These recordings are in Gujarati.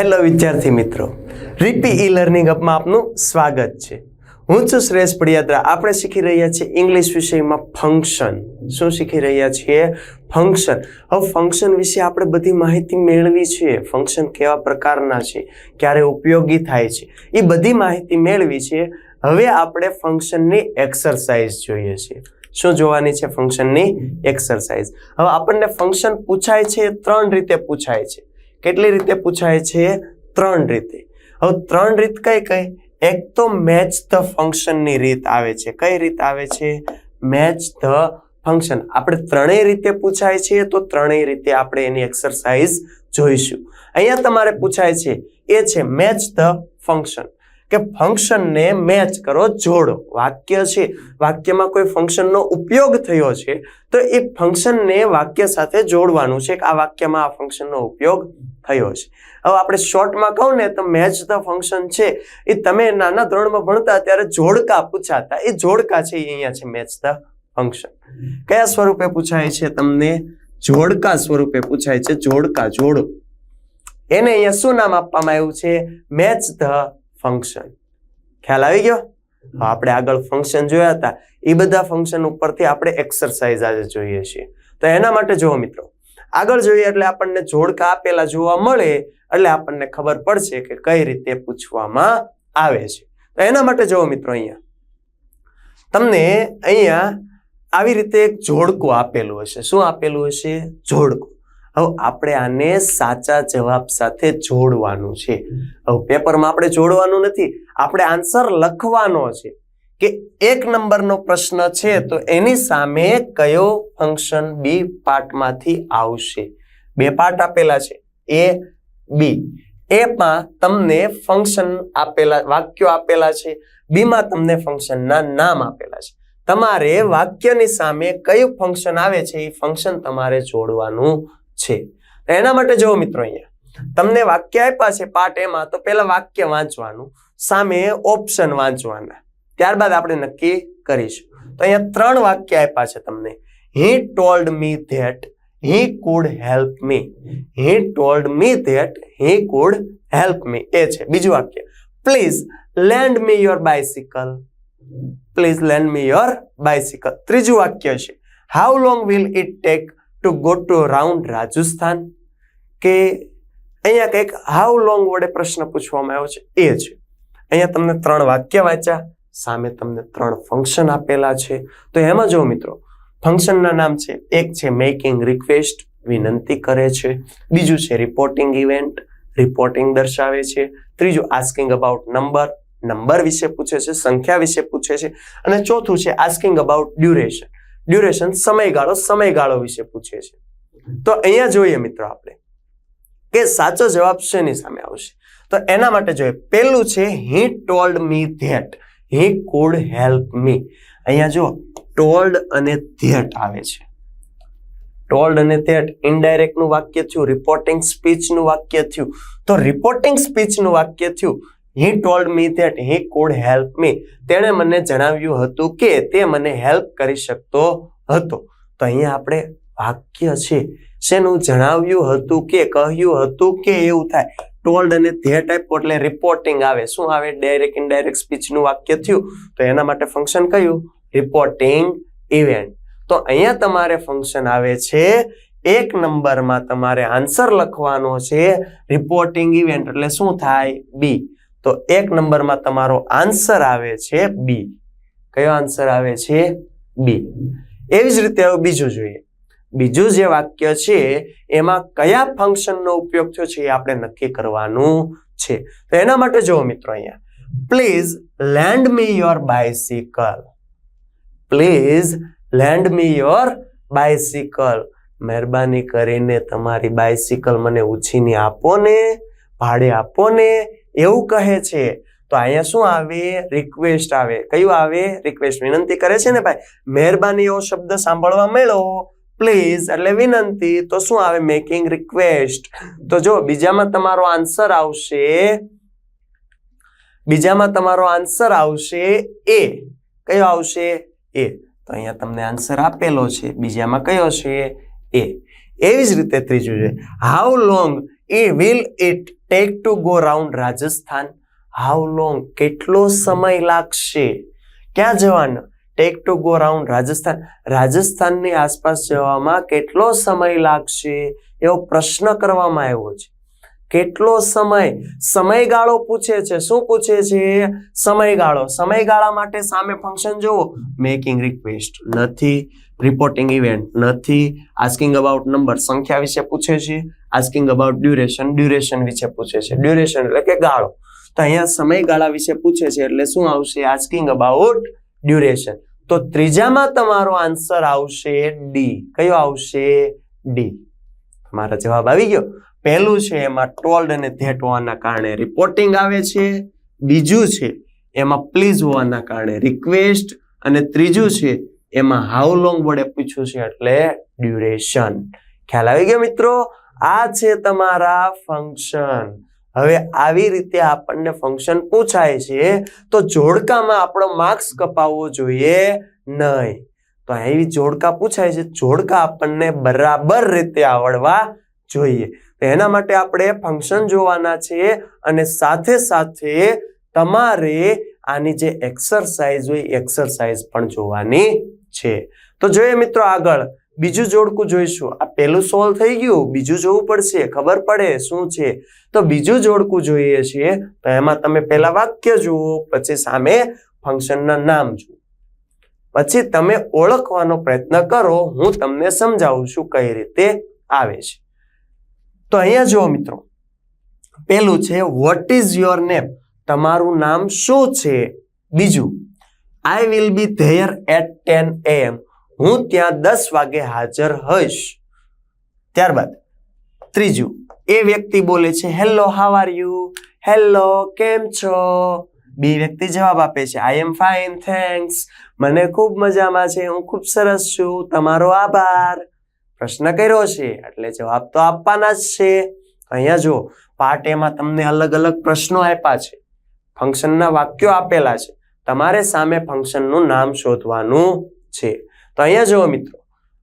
હેલો વિદ્યાર્થી મિત્રો, રીપી ઈ લર્નિંગ અપમાં આપનું સ્વાગત છે. હું છું શ્રેષ્ઠ પડિયાત્રા આપણે શીખી રહ્યા છીએ ઇંગ્લિશ વિષયમાં ફંક્શન શું શીખી રહ્યા છીએ? ફંક્શન હવે ફંક્શન વિશે આપણે બધી માહિતી મેળવી છે ફંક્શન કેવા પ્રકારના છે? ક્યારે ઉપયોગી થાય છે? એ બધી માહિતી મેળવી છે. હવે આપણે ફંક્શનની એક્સરસાઇઝ જોઈએ છીએ. શું જોવાની છે ફંક્શનની એક્સરસાઇઝ હવે આપણને ફંક્શન પૂછાય છે, ત્રણ રીતે પૂછાય છે. કેટલી રીતે પૂછાય છે? ત્રણ રીતે. હવે ત્રણ રીત કઈ કઈ? એક તો મેચ ધ ફંક્શનની રીત આવે છે. કઈ રીત આવે છે? મેચ ધ ફંક્શન આપણે ત્રણેય રીતે પૂછાય છે તો ત્રણેય રીતે આપણે એની એક્સરસાઇઝ જોઈશું. અહીંયા તમારે પૂછાય છે, એ છે મેચ ધ ફંક્શન કે ફંક્શનને મેચ કરો, જોડો. વાક્ય છે. વાક્યમાં કોઈ ફંક્શનનો ઉપયોગ થયો છે તો એ ફંક્શનને વાક્ય સાથે જોડવાનું છે. કે આ વાક્યમાં આ ફંક્શનનો ઉપયોગ થયો છે. હવે આપણે શોર્ટમાં કહું ને તો મેચ ધ ફંક્શન છે. એ તમે નાના ધોરણમાં ભણતા ત્યારે જોડકા પૂછાતા. એ જોડકા છે અહીંયા છે મેચ ધ ફંક્શન કયા સ્વરૂપે પૂછાય છે તમને? જોડકા સ્વરૂપે પૂછાય છે. જોડકા, જોડો. એને અહીંયા શું નામ આપવામાં આવ્યું છે? મેચ ધ ફંક્શન ખ્યાલ આવી ગયો? આપણે આગળ ફંક્શન જોયા હતા. એ બધા ફંક્શન ઉપરથી આપણે એક્સરસાઇઝ આજે જોઈએ છીએ. તો એના માટે જુઓ મિત્રો. આગળ જોઈએ એટલે આપણને જોડકા આપેલા જોવા મળે એટલે આપણને ખબર પડશે કે કઈ રીતે પૂછવામાં આવે છે. તો એના માટે જુઓ મિત્રો અહીંયા. તમને અહીંયા આવી રીતે એક જોડકું આપેલું હશે. શું આપેલું હશે? જોડકું. હવે આપણે આને સાચા જવાબ સાથે જોડવાનું છે. હવે પેપરમાં આપણે જોડવાનું નથી. આપણે આન્સર લખવાનો છે. કે એક નંબરનો પ્રશ્ન છે તો એની સામે કયો ફંક્શન બી પાર્ટમાંથી આવશે? બે પાર્ટ આપેલા છે. એ બી એમાં તમને ફંક્શન આપેલા, વાક્યો આપેલા છે. બીમાં તમને ફંક્શનના નામ આપેલા છે. તમારે વાક્યની સામે કયું ફંક્શન આવે છે? એ ફંક્શન તમારે જોડવાનું છે. એના માટે જુઓ મિત્રો અહીંયા. તમને વાક્ય આપ્યા છે પાર્ટ એમાં, તો પહેલા વાક્ય વાંચવાનું. સામે ઓપ્શન વાંચવાના. ત્યારબાદ આપણે નક્કી કરીશું. તો અહીંયા ત્રણ વાક્ય આપ્યા છે તમને. He told me that he could help me he told me that he could help me એ છે. બીજું વાક્ય. Please lend me your bicycle please lend me your bicycle ત્રીજું વાક્ય છે. How long will it take to go to round Rajasthan? કે અહીંયા કંઈક હાઉ લોંગ વડે પ્રશ્ન પૂછવામાં આવ્યો છે. એ છે. અહીંયા તમને ત્રણ વાક્ય વાંચ્યા. સામે તમને ત્રણ ફંક્શન આપેલા છે. તો એમાં જો મિત્રો ફંક્શનના નામ છે, એક છે મેકિંગ રિક્વેસ્ટ વિનંતી કરે છે. બીજું છે રિપોર્ટિંગ ઇવેન્ટ રિપોર્ટિંગ દર્શાવે છે. ત્રીજું આસ્કિંગ અબાઉટ નંબર નંબર વિશે પૂછે છે, સંખ્યા વિશે પૂછે છે. અને ચોથું છે આસ્કિંગ અબાઉટ ડ્યુરેશન ડ્યુરેશન સમયગાળો સમયગાળો વિશે પૂછે છે. તો અહીંયા જોઈએ મિત્રો આપણે કે સાચો જવાબ શેની સામે આવશે? તો એના માટે જોઈએ, પહેલું છે he told me that he could help me. અહીંયા જો ટોલ્ડ અને ધેટ આવે છે. ટોલ્ડ અને ધેટ ઇનડાયરેક્ટનું વાક્ય થયું રિપોર્ટિંગ સ્પીચનું વાક્ય થયું. તો રિપોર્ટિંગ સ્પીચનું વાક્ય થયું, he told me that, he could help me. તેણે મને જણાવ્યું હતું કે તે મને હેલ્પ કરી શકતો હતો. તો અહીંયા આપણે વાક્ય છે. શેનું જણાવ્યું હતું કે, કહ્યું હતું કે, એવું થાય. ટોલ્ડ અને ધે ટાઈપ એટલે રિપોર્ટિંગ આવે. શું આવે? ડાયરેક્ટ ઇનડાયરેક્ટ સ્પીચનું વાક્ય થયું, તો એના માટે ફંક્શન કયું? રિપોર્ટિંગ ઇવેન્ટ તો અહીંયા તમારે ફંક્શન આવે છે, એક નંબરમાં તમારે આન્સર લખવાનો છે રિપોર્ટિંગ ઇવેન્ટ એટલે શું થાય? બી તો એક નંબરમાં તમારો આન્સર આવે છે બી કયો આન્સર આવે છે? બી એવી જ રીતે હવે બીજું જોઈએ. બીજું જે વાક્ય છે, એમાં કયા ફંક્શનનો ઉપયોગ થયો છે એ આપણે નક્કી કરવાનું છે. તો એના માટે જુઓ મિત્રો અહીંયા. Please lend me your bicycle please lend me your bicycle મહેરબાની કરીને તમારી બાયસિકલ મને ઉછીની આપો ને, ભાડે આપો ને, એવું કહે છે. તો અહીંયા શું આવે? રિક્વેસ્ટ આવે. કયું આવે? રિક્વેસ્ટ વિનંતી કરે છે ને ભાઈ? મહેરબાની એવો શબ્દ સાંભળવા મળ્યો. પ્લીઝ એટલે વિનંતી, તો શું આવે? મેકિંગ રિક્વેસ્ટ તો જો, બીજામાં તમારો આન્સર આવશે, બીજામાં તમારો આન્સર આવશે એ કયો આવશે? એ તો અહીંયા તમને આન્સર આપેલો છે. બીજામાં કયો છે? એ એવી જ રીતે ત્રીજું છે. How long uh will it take to go round Rajasthan? How long કેટલો સમય લાગશે? ક્યાં જવાનું? Take to go round Rajasthan રાજસ્થાનની આસપાસ જવામાં કેટલો સમય લાગશે? એવો પ્રશ્ન કરવામાં આવ્યો છે. કેટલો સમય? સમયગાળો પૂછે છે. શું પૂછે છે? સમયગાળો. સમયગાળા માટે સામે ફંક્શન જુઓ. મેકિંગ રિક્વેસ્ટ નથી. રિપોર્ટિંગ ઇવેન્ટ નથી. આસ્કિંગ અબાઉટ નંબર સંખ્યા વિશે પૂછે છે. આસ્કિંગ અબાઉટ ડ્યુરેશન ડ્યુરેશન વિશે પૂછે છે. ડ્યુરેશન એટલે કે ગાળો. તો અહીંયા સમયગાળા વિશે પૂછે છે. એટલે શું આવશે? આસ્કિંગ અબાઉટ ડ્યુરેશન તો ત્રીજામાં તમારો આન્સર આવશે ડી. કયો આવશે? ડી. તમારો જવાબ આવી ગયો. પહેલું છે એમાં ટોલ્ડ અને ધેટ હોવાના કારણે રિપોર્ટિંગ આવે છે. બીજું છે એમાં પ્લીઝ હોવાના કારણે રિક્વેસ્ટ અને ત્રીજું છે એમાં હાઉ લોંગ વડે પૂછ્યું છે એટલે ડ્યુરેશન ખ્યાલ આવી ગયો મિત્રો? આ છે તમારા ફંક્શન હવે આવી રીતે આપણને ફંક્શન પૂછાય છે, તો જોડકામાં આપણો માર્ક્સ કપાવવો જોઈએ નહીં. તો એવી જોડકા પૂછાય છે, જોડકા આપણને બરાબર રીતે આવડવા જોઈએ. તો એના માટે આપણે ફંક્શન જોવાના છે અને સાથે સાથે તમારે આની જે એક્સરસાઇઝ હોય એક્સરસાઇઝ પણ જોવાની છે. તો જોઈએ મિત્રો આગળ બીજું જોડકું જોઈશું. આ પહેલું સોલ્વ થઈ ગયું, બીજું જોવું પડશે, ખબર પડે શું છે. તો બીજું જોડકું જોઈએ છીએ, તો એમાં તમે પહેલા વાક્ય જુઓ, પછી સામે ફંક્શનના નામ જુઓ. પછી તમે ઓળખવાનો પ્રયત્ન કરો, હું તમને સમજાવું છું કઈ રીતે આવે છે. તો અહીંયા જુઓ મિત્રો પેલું છે વોટ ઇઝ યોર નેમ તમારું નામ શું છે? બીજું I will be there at ten AM હું ત્યાં દસ વાગે હાજર હોઈશ. ત્યારબાદ ત્રીજું, એ વ્યક્તિ બોલે છે hello how are you hello કેમ છો? બી વ્યક્તિ જવાબ આપે છે આઈ એમ ફાઇન થેન્ક્સ મને ખૂબ મજામાં છે, હું ખૂબ સરસ છું. તમારો આભાર. પ્રશ્ન કર્યો છે, એટલે જવાબ તો આપવાના જ છે. અહીંયા જો પાર્ટ એમાં તમને અલગ અલગ પ્રશ્નો આપ્યા છે. ફંક્શનના વાક્યો આપેલા છે. તમારે સામે ફંક્શનનું નામ શોધવાનું છે. તો અહીંયા જુઓ મિત્રો.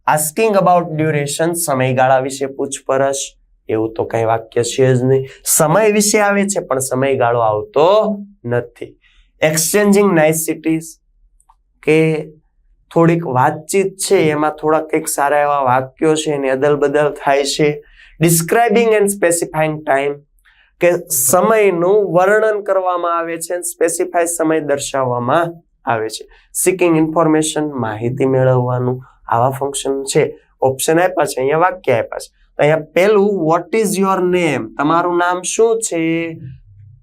આસ્કિંગ અબાઉટ ડ્યુરેશન સમયગાળા વિશે પૂછપરછ એવું તો કઈ વાક્ય છે જ નહીં. સમય વિશે આવે છે પણ સમયગાળો આવતો નથી. એક્સચેન્જિંગ નાઇસિટીઝ કે થોડીક વાતચીત છે એમાં થોડા કંઈક સારા એવા વાક્યો છે એની અદલ બદલ થાય છે. ડિસ્ક્રાઇબિંગ એન્ડ સ્પેસિફાઈંગ ટાઈમ કે સમયનું વર્ણન કરવામાં આવે છે સ્પેસિફાઈ સમય દર્શાવવામાં આવે છે. સિકિંગ ઇન્ફોર્મેશન માહિતી મેળવવાનું આવા ફંક્શન છે. ઓપ્શન આપ્યા છે, અહીંયા વાક્ય આપ્યા છે. અહીંયા પહેલું વોટ ઇઝ યોર નેમ તમારું નામ શું છે?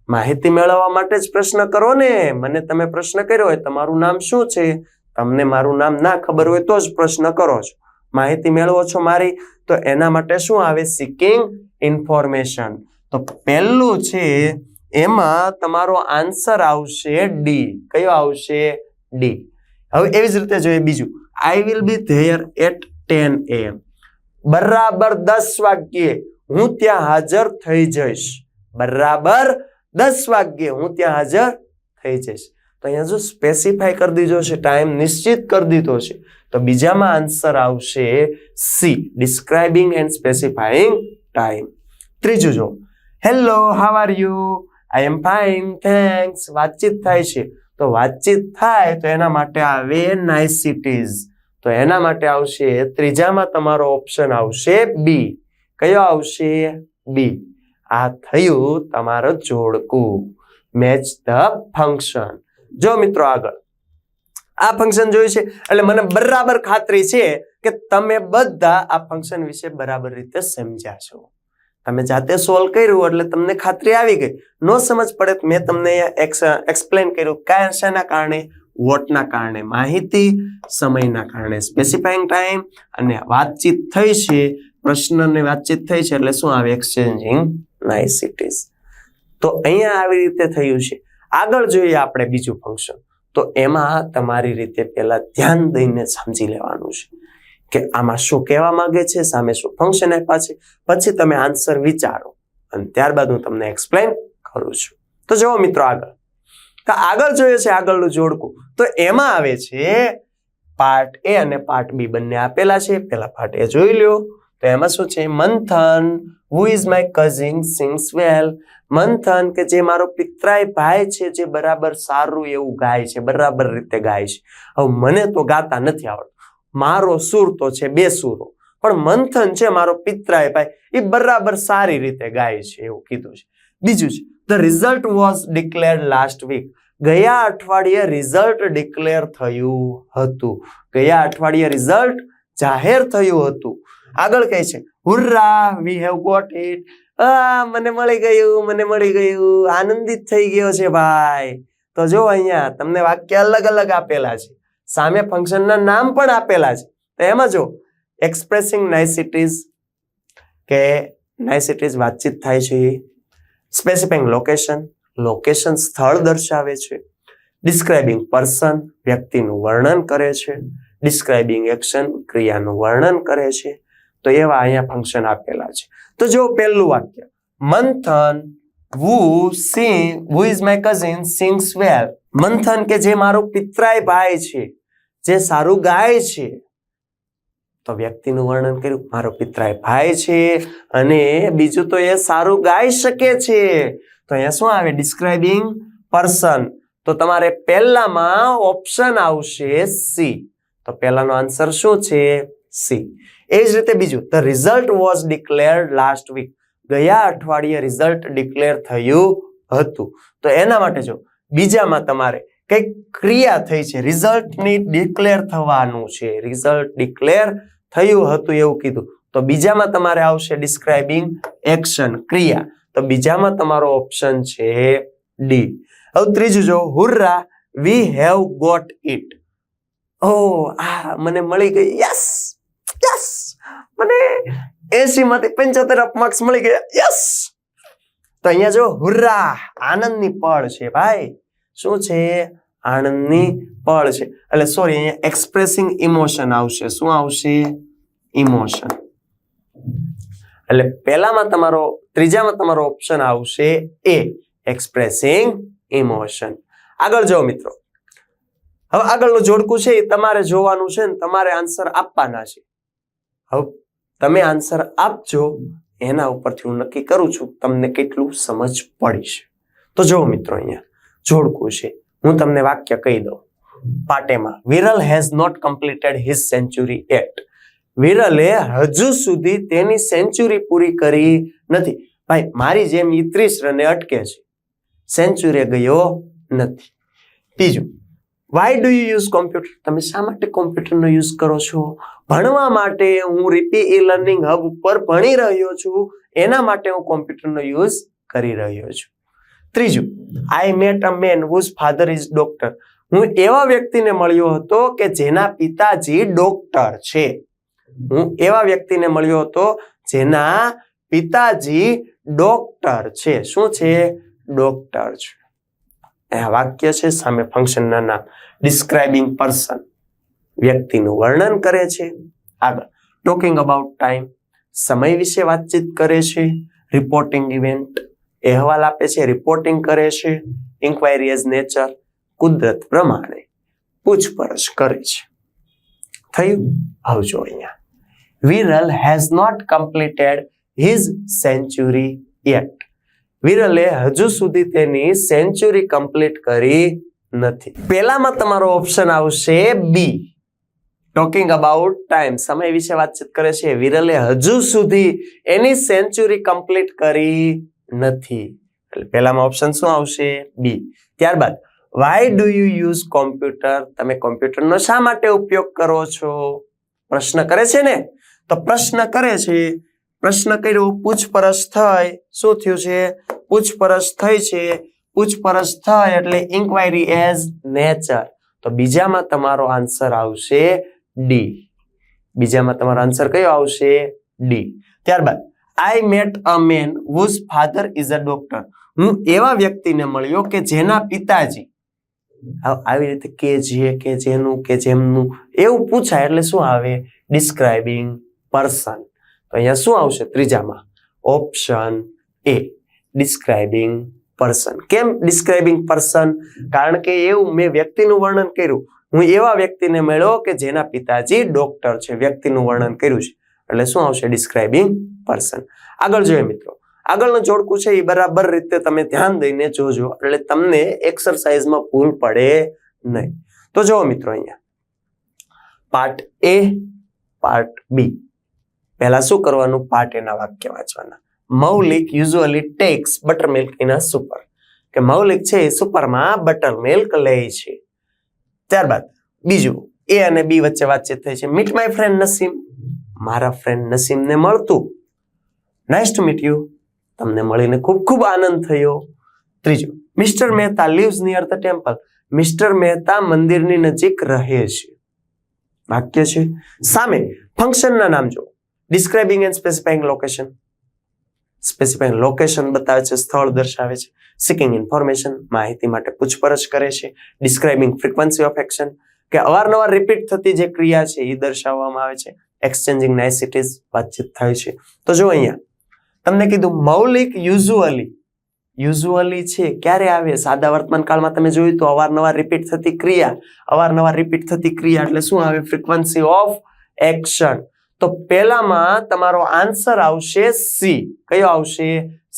માહિતી મેળવવા માટે જ પ્રશ્ન કરો ને. મને તમે પ્રશ્ન કર્યો હોય, તમારું નામ શું છે? તમને મારું નામ ના ખબર હોય તો જ પ્રશ્ન કરો છો. માહિતી મેળવો છો મારી, તો એના માટે શું આવે? સિકિંગ ઇન્ફોર્મેશન તો પહેલું છે એમાં તમારો આન્સર આવશે ડી કયો આવશે? ડી હવે એવી જ રીતે જોઈએ બીજું. I will be there at ten AM બરાબર દસ વાગ્યે હું ત્યાં હાજર થઈ જઈશ. બરાબર દસ વાગ્યે હું ત્યાં હાજર થઈ જઈશ. તો અહીંયા જો સ્પેસિફાઈ કરી દીધો છે ટાઈમ નિશ્ચિત કરી દીધો છે, તો બીજામાં આન્સર આવશે C describing and specifying time ત્રીજું જો. Hello how are you I am fine thanks વાતચીત થાય છે. તો વાતચીત થાય તો એના માટે આવે નાઇસિટીઝ તો એના માટે આવશે ત્રીજામાં તમારો ઓપ્શન આવશે બી કયો આવશે? બી આ થયું તમારો જોડકું. મેચ ધ ફંક્શન જો મિત્રો આગળ. આ ફંક્શન જોયું છે? એટલે મને બરાબર ખાતરી છે કે તમે બધા આ ફંક્શન વિશે બરાબર રીતે સમજ્યા છો. તમે જાતે સોલ્વ કર્યું એટલે તમને ખાતરી આવી ગઈ. ન સમજ પડે મેં તમને એક્સપ્લેન કર્યું કયા શાના કારણે, વોટના કારણે, માહિતી સમયના કારણે. સ્પેસિફાઈંગ ટાઈમ અને વાતચીત થઈ છે, પ્રશ્નની વાતચીત થઈ છે એટલે શું આવે? એક્સચેન્જિંગ નાઇસિટીઝ તો અહીંયા આવી રીતે થયું છે. આગળ જોઈએ આપણે બીજું ફંક્શન તો એમાં તમારી રીતે પહેલાં ધ્યાન દઈને સમજી લેવાનું છે. કે આમાં શું કહેવા માંગે છે, સામે શું ફંક્શન આપ્યા છે, પછી તમે આન્સર વિચારો. અને ત્યારબાદ હું તમને એક્સપ્લેન કરું છું. તો જુઓ મિત્રો આગળ. તો આગળ જોઈએ છે આગળનું જોડકું. તો એમાં આવે છે પાર્ટ એ અને પાર્ટ બી બંને આપેલા છે. પેલા પાર્ટ એ જોઈ લ્યો. તો એમાં શું છે? Manthan who is my cousin sings well Manthan કે જે મારો પિતરાય ભાઈ છે, જે બરાબર સારું એવું ગાય છે, બરાબર રીતે ગાય છે. હવે મને તો ગાતા નથી આવડતું. મારો સુર તો છે બે સુરો. પણ મંથન છે મારો પિતરાય ભાઈ, એ બરાબર સારી રીતે ગાય છે એવું કીધું છે. બીજું છે the result was declare last week ગયા અઠવાડિયે રિઝલ્ટ ડિક્લેર થયું હતું. ગયા અઠવાડિયે રિઝલ્ટ જાહેર થયું હતું. આગળ કહે છે, hurrah we have got it આ, મને મળી ગયું, મને મળી ગયું. આનંદિત થઈ ગયો છે ભાઈ. તો જો અહીંયા તમને વાક્ય અલગ અલગ આપેલા છે. સામે ફંક્શનના નામ પણ આપેલા છે. તો એમાં જો એક્સપ્રેસિંગ નાઇસિટીઝ કે નાઇસિટીઝ વાતચીત થાય છે સ્પેસિફિક લોકેશન લોકેશન સ્થળ દર્શાવે છે ડિસ્ક્રાઇબિંગ પર્સન વ્યક્તિનું વર્ણન કરે છે ડિસ્ક્રાઇબિંગ એક્શન ક્રિયાનું વર્ણન કરે છે, તો એવા અહીંયા ફંક્શન આપેલા છે. તો જો પહેલું વાક્ય, Manthan who sing who is my cousin sings well Manthan કે જે મારો પિતરાય ભાઈ છે. જે સારું ગાય છે, તો વ્યક્તિનું વર્ણન કર્યું, મારો પિતરાય ભાઈ છે અને બીજું તો એ સારું ગાઈ શકે છે. તો અહીંયા શું આવે? ડિસ્ક્રાઇબિંગ પર્સન તો તમારે પહેલામાં ઓપ્શન આવશે સી તો પહેલાનો આન્સર શું છે? સી એ જ રીતે બીજું the result was declared last week ગયા અઠવાડિયે રિઝલ્ટ ડિક્લેર થયું હતું. તો એના માટે જો, બીજામાં તમારે કંઈક ક્રિયા થઈ છે. રિઝલ્ટની ડિક્લેર થવાનું છે. રિઝલ્ટ ડિક્લેર થયું હતું એવું કીધું. તો બીજામાં તમારે આવશે ડિસ્ક્રાઇબિંગ એક્શન ક્રિયા. તો બીજામાં તમારો ઓપ્શન છે ડી. હવે ત્રીજું જો, hurrah, we have got it. ઓ, આ મને મળી ગઈ. યસ! યસ! મને એસી માંથી પંચોતેર માર્ક્સ મળી ગયા. યસ! તો અહીંયા જો, હુર્રા, આનંદની પળ છે ભાઈ. શું છે? આનંદની પળ છે. એટલે સોરી અહીંયા એક્સપ્રેસિંગ ઇમોશન આવશે. શું આવશે? ઇમોશન એટલે પહેલામાં તમારો, ત્રીજામાં તમારો ઓપ્શન આવશે એ એક્સપ્રેસિંગ ઇમોશન આગળ જાઓ મિત્રો. હવે આગળનું જોડકું છે એ તમારે જોવાનું છે ને તમારે આન્સર આપવાના છે. હવે તમે આન્સર આપજો, એના ઉપરથી હું નક્કી કરું છું તમને કેટલું સમજ પડી છે. તો જુઓ મિત્રો અહીંયા. જોડકું છે. હું તમને વાક્ય કહી દઉં. પાટેમાં, Viral has not completed his century yet વિરલે હજુ સુધી તેની સેન્ચુરી પૂરી કરી નથી. ભાઈ, મારી જેમ ઈ ત્રીસ રને અટકે છે. સેન્ચુરી ગયો નથી. બીજું why do you use computer તમે શા માટે કોમ્પ્યુટરનો યુઝ કરો છો? ભણવા માટે હું રીપી ઈ લર્નિંગ હબ ઉપર ભણી રહ્યો છું. એના માટે હું કોમ્પ્યુટરનો યુઝ કરી રહ્યો છું. ત્રીજું I met a man whose father is doctor હું એવા વ્યક્તિને મળ્યો હતો કે જેના પિતાજી ડોક્ટર છે. હું એવા વ્યક્તિને મળ્યો હતો જેના પિતાજી ડોક્ટર છે. શું છે? ડોક્ટર છે. આ વાક્ય છે સામે ફંક્શનના નામ. ડિસ્ક્રાઇબિંગ પર્સન વ્યક્તિનું વર્ણન કરે છે. આગળ. ટોકિંગ અબાઉટ ટાઈમ સમય વિશે વાતચીત કરે છે. રિપોર્ટિંગ ઇવેન્ટ અહેવાલ આપે છે રિપોર્ટિંગ કરે છે ઇન્ક્વાયરી એઝ નેચર કુદરત પ્રમાણે પૂછપરછ કરે છે. થયું? આવજો અહીંયા. Viral has not completed his century yet વિરલે હજુ સુધી તેની સેન્ચુરી કમ્પ્લીટ કરી નથી. પહેલામાં તમારો ઓપ્શન આવશે બી ટોકિંગ અબાઉટ ટાઈમ સમય વિશે વાતચીત કરે છે. વિરલે હજુ સુધી એની સેન્ચુરી કમ્પ્લીટ કરી નથી. એટલે પહેલામાં ઓપ્શન શું આવશે? બી ત્યારબાદ why do you use computer તમે કોમ્પ્યુટરનો શા માટે ઉપયોગ કરો છો? પ્રશ્ન કરે છે ને? તો પ્રશ્ન કરે છે, પ્રશ્ન કર્યો, પૂછપરછ થઈ. શું થયું છે? પૂછપરછ થઈ છે. પૂછપરછ થઈ એટલે ઇન્ક્વાયરી એઝ નેચર તો બીજામાં તમારો આન્સર આવશે ડી બીજામાં તમારો આન્સર કયો આવશે? ડી ત્યારબાદ I met a man whose father is a doctor હું એવા વ્યક્તિને મળ્યો કે જેના પિતાજી, આવી રીતે કે જે, કે જેનું, કે જેમનું, એવું પૂછાય એટલે શું આવે? ડિસ્ક્રાઇબિંગ પર્સન તો અહીંયા શું આવશે? ત્રીજામાં ઓપ્શન એ ડિસ્ક્રાઇબિંગ પર્સન કેમ ડિસ્ક્રાઇબિંગ પર્સન કારણ કે એવું મેં વ્યક્તિનું વર્ણન કર્યું. હું એવા વ્યક્તિને મળ્યો કે જેના પિતાજી ડોક્ટર છે. વ્યક્તિનું વર્ણન કર્યું છે. એટલે શું આવશે? ડિસ્ક્રાઇબિંગ પર્સન આગળ જોઈએ મિત્રો. આગળનું જોડકું છે એ બરાબર રીતે તમે ધ્યાન દઈને જોજો. એટલે તમને એક્સરસાઇઝમાં ભૂલ પડે નહીં. તો જુઓ મિત્રો અહીંયા. પાર્ટ એ પાર્ટ બી પહેલા શું કરવાનું? પાર્ટ એના વાક્ય વાંચવાના. Maulik usually takes buttermilk in a super કે મૌલિક છે એ સુપરમાં બટર મિલ્ક લે છે. ત્યારબાદ બીજું એ અને બી વચ્ચે વાતચીત થઈ છે. મીટ માય ફ્રેન્ડ નસીમ મારા ફ્રેન્ડ નસીમને મળતું. નાઇસ ટુ મીટ યુ તમને મળીને ખૂબ ખૂબ આનંદ થયો. ત્રીજો mister Mehta lives near the temple mister Mehta મંદિરની નજીક રહે છે. વાક્ય છે, સામે ફંક્શનના નામ જો describing and specifying location specifying location બતાવે છે, સ્થળ દર્શાવે છે. સિકિંગ ઇન્ફોર્મેશન માહિતી માટે પૂછપરછ કરે છે. ડિસ્ક્રાઇબિંગ ફ્રિકવન્સી ઓફ એક્શન કે અવારનવાર રિપીટ થતી જે ક્રિયા છે એ દર્શાવવામાં આવે છે. એક્સચેન્જિંગ નાઇસિટીઝ વાતચીત થાય છે. તો જો અહીંયા, તમને કીધું મૌલિક યુઝ્યુઅલી યુઝ્યુઅલી છે, ક્યારે આવે? સાદા વર્તમાન કાળમાં તમે જોયું તો અવારનવાર રિપીટ થતી ક્રિયા, અવારનવાર રિપીટ થતી ક્રિયા એટલે શું આવે? ફ્રીક્વન્સી ઓફ એક્શન તો પહેલામાં તમારો આન્સર આવશે સી કયો આવશે?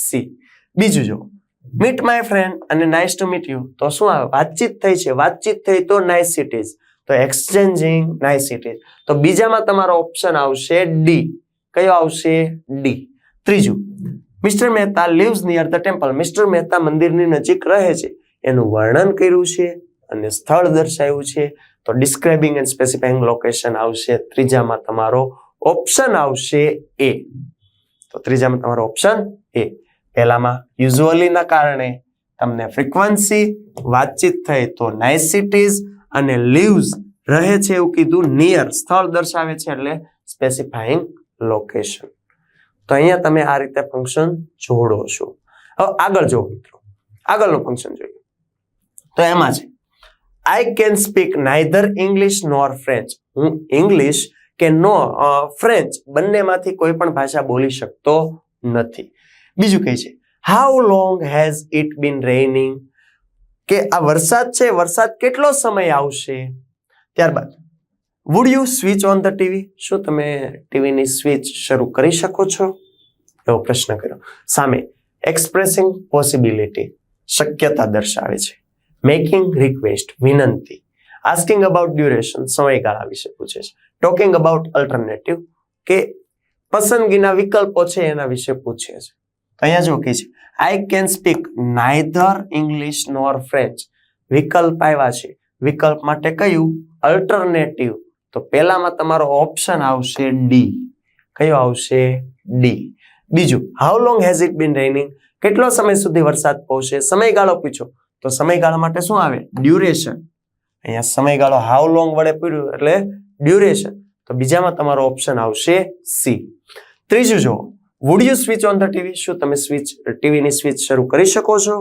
સી બીજું જો મીટ માય ફ્રેન્ડ અને નાઇસ ટુ મીટ યુ તો શું આવે? વાતચીત થઈ છે. વાતચીત થઈ તો નાઇસિટીઝ તો એક્સચેન્જિંગ નાઇસિટીઝ તો બીજામાં તમારો ઓપ્શન આવશે ડી કયો આવશે? ડી ત્રીજું mister Mehta lives near the temple mister Mehta મંદિરની નજીક રહે છે. એનું વર્ણન કર્યું છે અને સ્થળ દર્શાવ્યું છે. તો ડિસ્ક્રાઇબિંગ એન્ડ સ્પેસિફાઇંગ લોકેશન આવશે. ત્રીજામાં તમારો ઓપ્શન આવશે એ તો ત્રીજામાં તમારો ઓપ્શન એ પહેલામાં યુઝ્યુઅલીના કારણે તમને ફ્રીક્વન્સી વાતચીત થઈ તો નાઇસિટીઝ અને લીવ્સ રહે છે એવું કીધું નિયર સ્થળ દર્શાવે છે એટલે સ્પેસિફાઈંગ લોકેશન તો અહીંયા તમે આ રીતે ફંક્શન જોડો છો. હવે આગળ જુઓ મિત્રો. આગળનું ફંક્શન જોઈએ. તો એમાં છે. I can speak neither English nor French હું ઇંગ્લિશ કે નો ફ્રેન્ચ બંનેમાંથી કોઈ પણ ભાષા બોલી શકતો નથી. બીજું કહે છે. How long has it been raining કે આ વરસાદ છે, વરસાદ કેટલો સમય આવશે? ત્યારબાદ would you switch on the TV શું તમે ટીવીની સ્વિચ શરૂ કરી શકો છો? એવો પ્રશ્ન કર્યો. સામે એક્સપ્રેસિંગ પોસિબિલિટી શક્યતા દર્શાવે છે. મેકિંગ રિક્વેસ્ટ વિનંતી. આસ્કિંગ અબાઉટ ડ્યુરેશન સમયગાળા વિશે પૂછે છે. ટોકિંગ અબાઉટ અલ્ટરનેટિવ કે પસંદગીના વિકલ્પો છે એના વિશે પૂછે છે. અહીંયા જો કે છે? I can speak neither English nor French વિકલ્પ આવ્યા છે. વિકલ્પ માટે કયું? અલ્ટરનેટિવ તો પહેલામાં તમારો ઓપ્શન આવશે ડી કયો આવશે? ડી બીજું how long has it been raining કેટલો સમય સુધી વરસાદ પહોંચે? સમયગાળો પૂછો. તો સમયગાળા માટે શું આવે? ડ્યુરેશન અહીંયા સમયગાળો હાઉ લોંગ વડે પૂર્યું એટલે ડ્યુરેશન તો બીજામાં તમારો ઓપ્શન આવશે સી ત્રીજું જુઓ. Would you switch on the TV શું તમે સ્વિચ ટીવીની સ્વિચ શરૂ કરી શકો છો?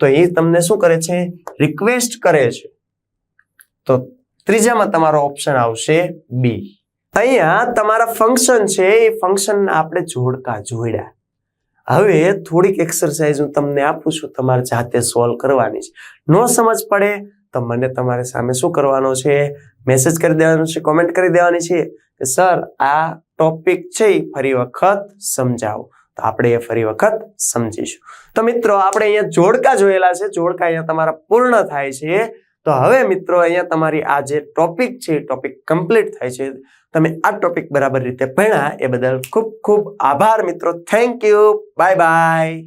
તો એ તમને શું કરે છે? રિક્વેસ્ટ કરે છે. તો ત્રીજામાં તમારો ઓપ્શન આવશે બી અહીંયા તમારા ફંક્શન છે, એ ફંક્શન આપણે જોડકા જોડ્યા. હવે થોડીક એક્સરસાઇઝ હું તમને આપું છું, તમારે જાતે સોલ્વ કરવાની છે. નો સમજ પડે, તો મને તમારે સામે શું કરવાનો છે? મેસેજ કરી દેવાનો છે કોમેન્ટ કરી દેવાની છે. કે સર, આ ટોપિક છે એ ફરી વખત સમજાવો. તો આપણે એ ફરી વખત સમજીશું. તો મિત્રો, આપણે અહીંયા જોડકા જોયેલા છે. જોડકા અહીંયા તમારા પૂર્ણ થાય છે. તો હવે મિત્રો, અહીંયા તમારી આ જે ટોપિક છે ટોપિક કમ્પ્લીટ થાય છે. તમે આ ટોપિક બરાબર રીતે ભણ્યા. એ બદલ ખૂબ ખૂબ આભાર મિત્રો. Thank you bye bye